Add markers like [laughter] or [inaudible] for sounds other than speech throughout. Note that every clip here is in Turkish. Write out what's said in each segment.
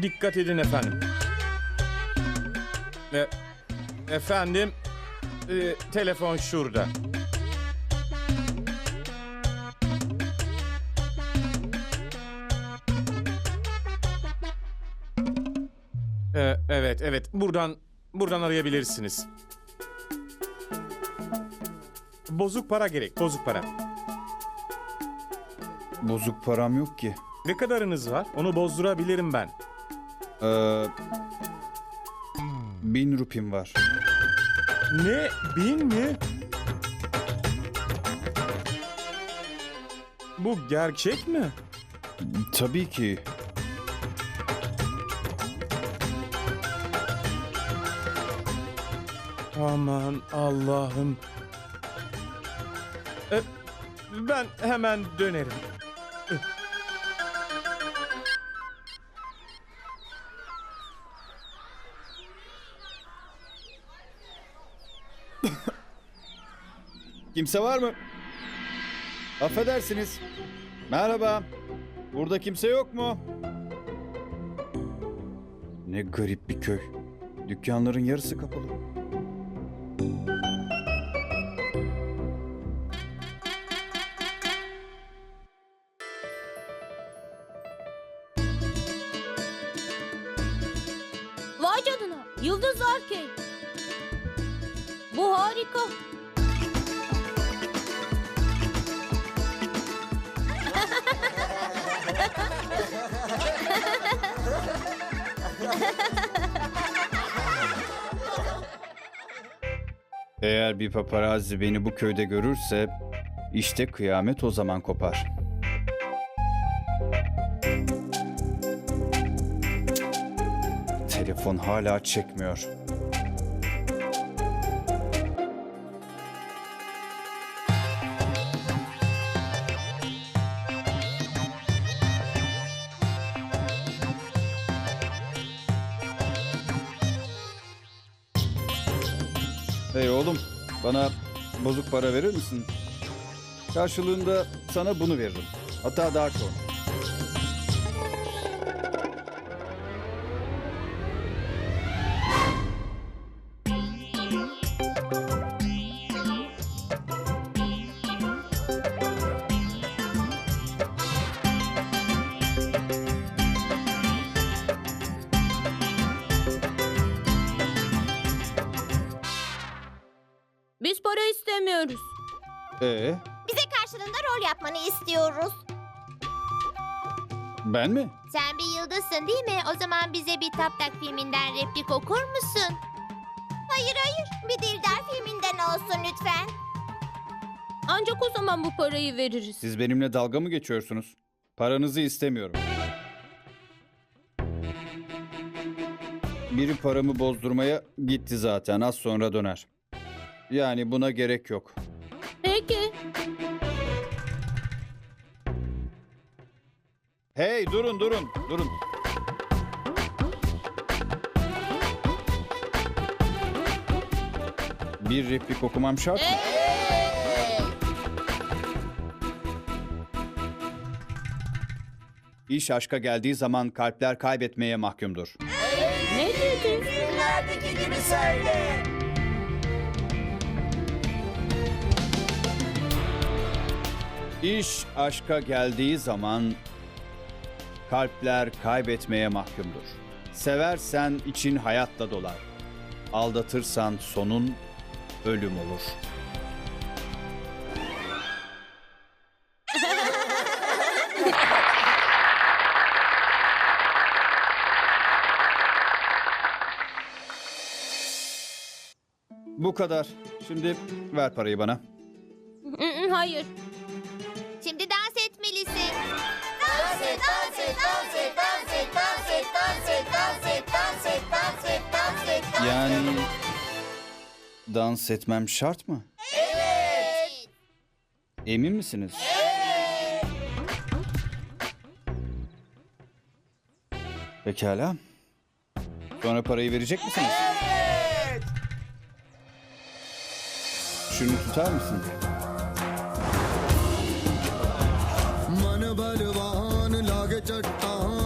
Dikkat edin efendim. E, efendim, e, telefon şurada. E, evet, evet. Buradan buradan arayabilirsiniz. Bozuk para gerek, bozuk para. Bozuk param yok ki. Ne kadarınız var? Onu bozdurabilirim ben. Ee, bin rupim var. Ne? Bin mi? Bu gerçek mi? Tabii ki. Aman Allah'ım. E, ben hemen dönerim. [laughs] Kimse var mı? Affedersiniz. Merhaba. Burada kimse yok mu? Ne garip bir köy. Dükkanların yarısı kapalı. Vay canına. Yıldız Arcade. Bu harika. Eğer bir paparazzi beni bu köyde görürse işte kıyamet o zaman kopar. Telefon hala çekmiyor. Hey oğlum, bana bozuk para verir misin? Karşılığında sana bunu veririm. Hatta daha çok. Biz para istemiyoruz. Ee, Bize karşılığında rol yapmanı istiyoruz. ben mi? Sen bir yıldızsın değil mi? O zaman bize bir Taptak filminden replik okur musun? Hayır hayır. Bir Dildar filminden olsun lütfen. Ancak o zaman bu parayı veririz. Siz benimle dalga mı geçiyorsunuz? Paranızı istemiyorum. Biri paramı bozdurmaya gitti zaten az sonra döner. Yani buna gerek yok. Peki. Hey durun durun durun. Bir replik okumam şart mı? İş aşka geldiği zaman kalpler kaybetmeye mahkumdur. Ne dedin? İş aşka geldiği zaman kalpler kaybetmeye mahkumdur. Seversen için hayatla dolar. Aldatırsan sonun ölüm olur. Bu kadar. Şimdi ver parayı bana. Hayır. Yani dans etmem şart mı? Evet. Emin misiniz? Evet. Pekala. Sonra parayı verecek misiniz? Evet. Şunu tutar mısın? Manabalı var. जट्टां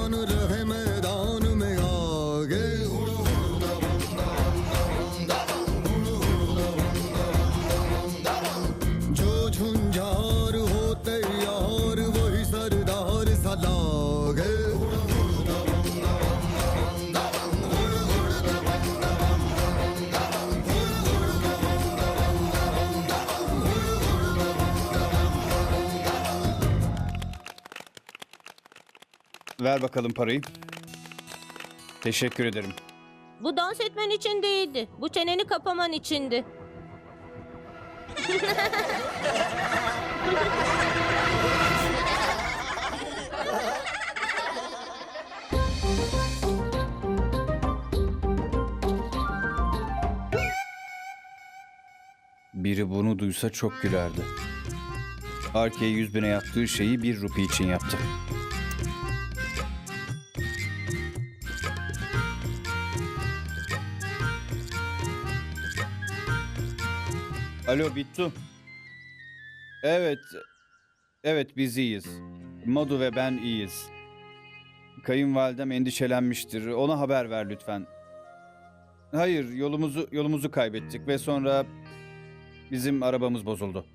ver bakalım parayı. Teşekkür ederim. Bu dans etmen için değildi. Bu çeneni kapaman içindi. Biri bunu duysa çok gülerdi. Arke'ye yüz bine yaptığı şeyi bir rupi için yaptı. Alo Bittu. Evet. Evet biz iyiyiz. Madu ve ben iyiyiz. Kayınvalidem endişelenmiştir. Ona haber ver lütfen. Hayır, yolumuzu yolumuzu kaybettik ve sonra bizim arabamız bozuldu.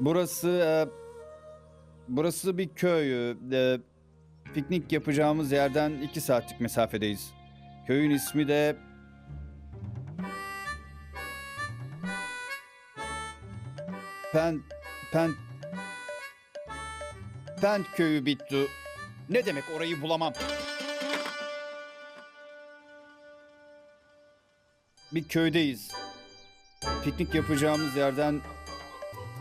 Burası e, burası bir köy. E, piknik yapacağımız yerden iki saatlik mesafedeyiz. Köyün ismi de Pen Pen Pen köyü Bittu. Ne demek orayı bulamam? Bir köydeyiz. Piknik yapacağımız yerden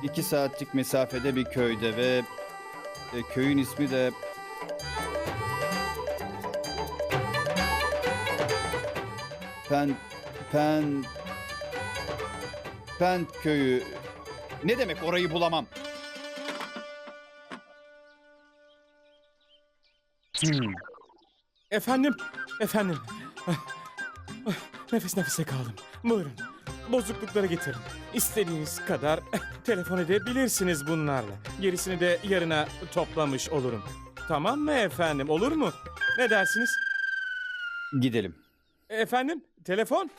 iki saatlik mesafede bir köyde ve e, köyün ismi de Pen Pen Pen köyü. Ne demek orayı bulamam? Hmm. Efendim, efendim. Nefes nefese kaldım. Buyurun. Bozuklukları getirin. İstediğiniz kadar telefon edebilirsiniz bunlarla. Gerisini de yarına toplamış olurum. Tamam mı efendim? Olur mu? Ne dersiniz? Gidelim. Efendim? Telefon?